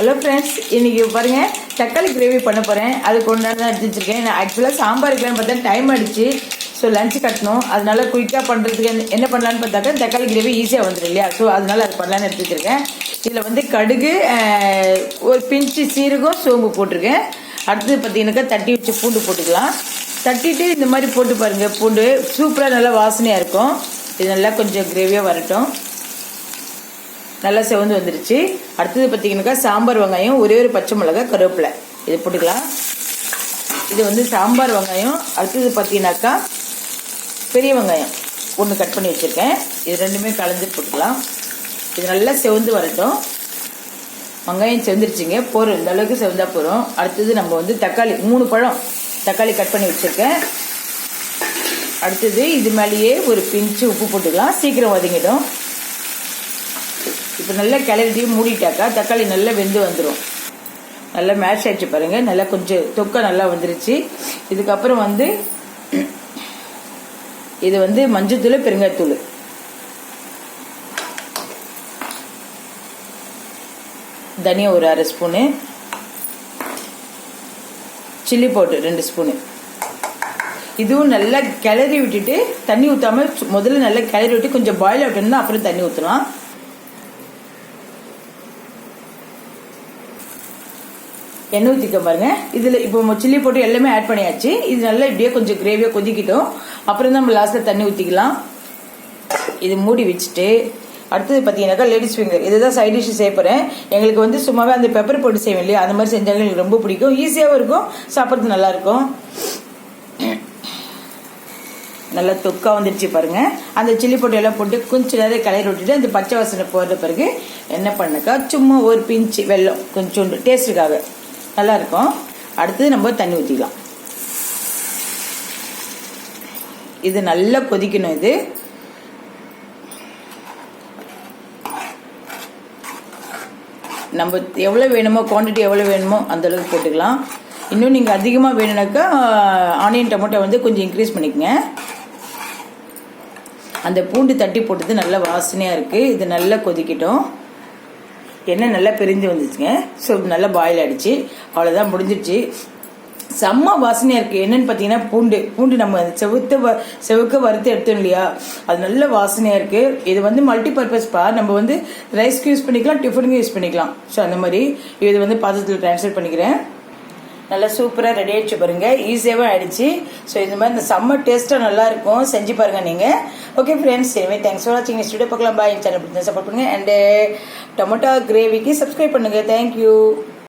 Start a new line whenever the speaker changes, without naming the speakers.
Hello friends இன்னைக்கு பாருங்கள் தக்காளி கிரேவி பண்ண போகிறேன் அதுக்கு ஒன்று தான் எடுத்து வச்சுருக்கேன் நான் ஆக்சுவலாக சாம்பார் பார்த்தா டைம் அடிச்சு ஸோ லஞ்ச் கட்டணும். அதனால குயிக்காக பண்ணுறதுக்கு என்ன- என்ன பண்ணலான்னு பார்த்தாக்கா தக்காளி கிரேவி ஈஸியாக வந்துடும் இல்லையா? ஸோ அதனால அது பண்ணலான்னு எடுத்து வச்சுருக்கேன் இதில் வந்து கடுகு ஒரு பிஞ்சு சீரகம் சோம்பு போட்டிருக்கேன். அடுத்தது பார்த்தீங்கன்னாக்கா தட்டி வச்சு பூண்டு போட்டுக்கலாம். தட்டிட்டு இந்த மாதிரி போட்டு பாருங்கள் பூண்டு. சூப்பராக நல்லா வாசனையாக இருக்கும். இது நல்லா கொஞ்சம் கிரேவியாக வரட்டும். நல்லா செவந்து வந்துருச்சு. அடுத்தது பார்த்தீங்கன்னாக்கா சாம்பார் வெங்காயம் ஒரே ஒரு பச்சை மிளகாய் கருவேப்பிலை. இது போட்டுக்கலாம். இது வந்து சாம்பார் வெங்காயம் அடுத்தது பார்த்தீங்கன்னாக்கா பெரிய வெங்காயம் ஒன்று கட் பண்ணி வச்சுருக்கேன். இது ரெண்டுமே கலந்து போட்டுக்கலாம். இது நல்லா செவந்து வரட்டும். வெங்காயம் செவந்துருச்சுங்க. போகிறோம் இந்த அளவுக்கு செவந்தா போகிறோம் அடுத்தது நம்ம வந்து தக்காளி மூணு பழம் தக்காளி கட் பண்ணி வச்சுருக்கேன். அடுத்தது இது மேலேயே ஒரு பிஞ்சு உப்பு போட்டுக்கலாம். சீக்கிரம் வதங்கிடும். இப்போ நல்லா கிளறிட்டு மூடிட்டாக்கா தக்காளி நல்லா வெந்து வந்துடும் நல்லா மேஷ் ஆயிடுச்சு பாருங்க. நல்லா கொஞ்சம் தொக்கை நல்லா வந்துருச்சு. இதுக்கப்புறம் வந்து இது வந்து மஞ்சத்தூள் பெருங்காயத்தூள். தனியா ஒரு அரை ஸ்பூனு. சில்லி பவுடர் ரெண்டு ஸ்பூனு. இதுவும் நல்லா கிளறி விட்டுட்டு தண்ணி ஊற்றாமல் முதல்ல நல்லா கிளறி விட்டு கொஞ்சம் பாயில் ஆகிட்டோம்னா அப்புறம் தண்ணி ஊற்றலாம் எண்ணெய் ஊற்றிக்க பாருங்க. இதில் இப்போ சில்லி போட்டு எல்லாமே ஆட் பண்ணியாச்சு. இது நல்லா இப்படியே கொஞ்சம் கிரேவியாக கொதிக்கிட்டோம். அப்புறம் தான் நம்ம லாஸ்ட்டில் தண்ணி ஊற்றிக்கலாம் இது மூடி வச்சுட்டு அடுத்தது பார்த்தீங்கன்னாக்கா லேடிஸ் ஃபிங்கர் இதுதான் சைட் டிஷ் செய்ய போகிறேன் எங்களுக்கு வந்து சும்மாவே அந்த பெப்பர் போட்டு செய்வேன் இல்லையா? அந்த மாதிரி செஞ்சாலும் எனக்கு ரொம்ப பிடிக்கும். ஈஸியாகவும் இருக்கும். சாப்பிட்றது நல்லாயிருக்கும் நல்லா தொக்காக வந்துடுச்சு பாருங்கள் அந்த சில்லி பொட்டையெல்லாம் எல்லாம் போட்டு கொஞ்சம் நேரம் கிளறி விட்டுட்டு அந்த பச்சை வாசனை போடுற பிறகு என்ன பண்ணக்கா சும்மா ஒரு பிஞ்சு வெல்லம் கொஞ்சோண்டு. டேஸ்ட்டுக்காக நல்லாயிருக்கும். அடுத்தது நம்ம தண்ணி ஊற்றிக்கலாம் இது நல்லா கொதிக்கணும் இது. நம்ம எவ்வளோ வேணுமோ குவான்டிட்டி எவ்வளோ வேணுமோ அந்தளவுக்கு போட்டுக்கலாம். இன்னும் நீங்கள் அதிகமாக வேணும்னாக்கா ஆனியன் டொமேட்டோ வந்து கொஞ்சம் இன்க்ரீஸ் பண்ணிக்கங்க. அந்த பூண்டு தட்டி போட்டது நல்ல வாசனையாக இருக்குது இது நல்லா கொதிக்கட்டும். எண்ணெய் நல்லா பிரிஞ்சு வந்துச்சுங்க. ஸோ நல்லா பாயில் ஆகிடுச்சு அவ்வளோதான் முடிஞ்சிடுச்சு செம்ம வாசனையாக இருக்குது என்னன்னு பார்த்தீங்கன்னா பூண்டு. பூண்டு நம்ம செவுத்த வ செவுக்க வறுத்து எடுத்தோம் இல்லையா? அது நல்ல வாசனையாக இருக்குது இது வந்து மல்டி பர்பஸ்ப்பா நம்ம வந்து ரைஸ்க்கு யூஸ் பண்ணிக்கலாம் டிஃபனுக்கு யூஸ் பண்ணிக்கலாம். ஸோ அந்த மாதிரி. இது வந்து பாத்திரத்தில் ட்ரான்ஸ்ஃபர் பண்ணிக்கிறேன். நல்லா சூப்பராக ரெடி ஆயிடுச்சு பாருங்கள் ஈஸியாகவும் ஆயிடுச்சு. ஸோ இந்த மாதிரி இந்த சம்மர் டேஸ்ட்டாக நல்லாயிருக்கும் செஞ்சு பாருங்கள் நீங்கள் ஓகே ஃப்ரெண்ட்ஸ் எனவே தேங்க்ஸ் ஃபார் வாட்சிங் ஸ்டுடியோ பார்க்கலாம். பாய் சேனல் பிடிச்சா சப்போர்ட் பண்ணுங்கள் அண்டு டொமேட்டோ கிரேவிக்கு சப்ஸ்கிரைப் பண்ணுங்கள் தேங்க்யூ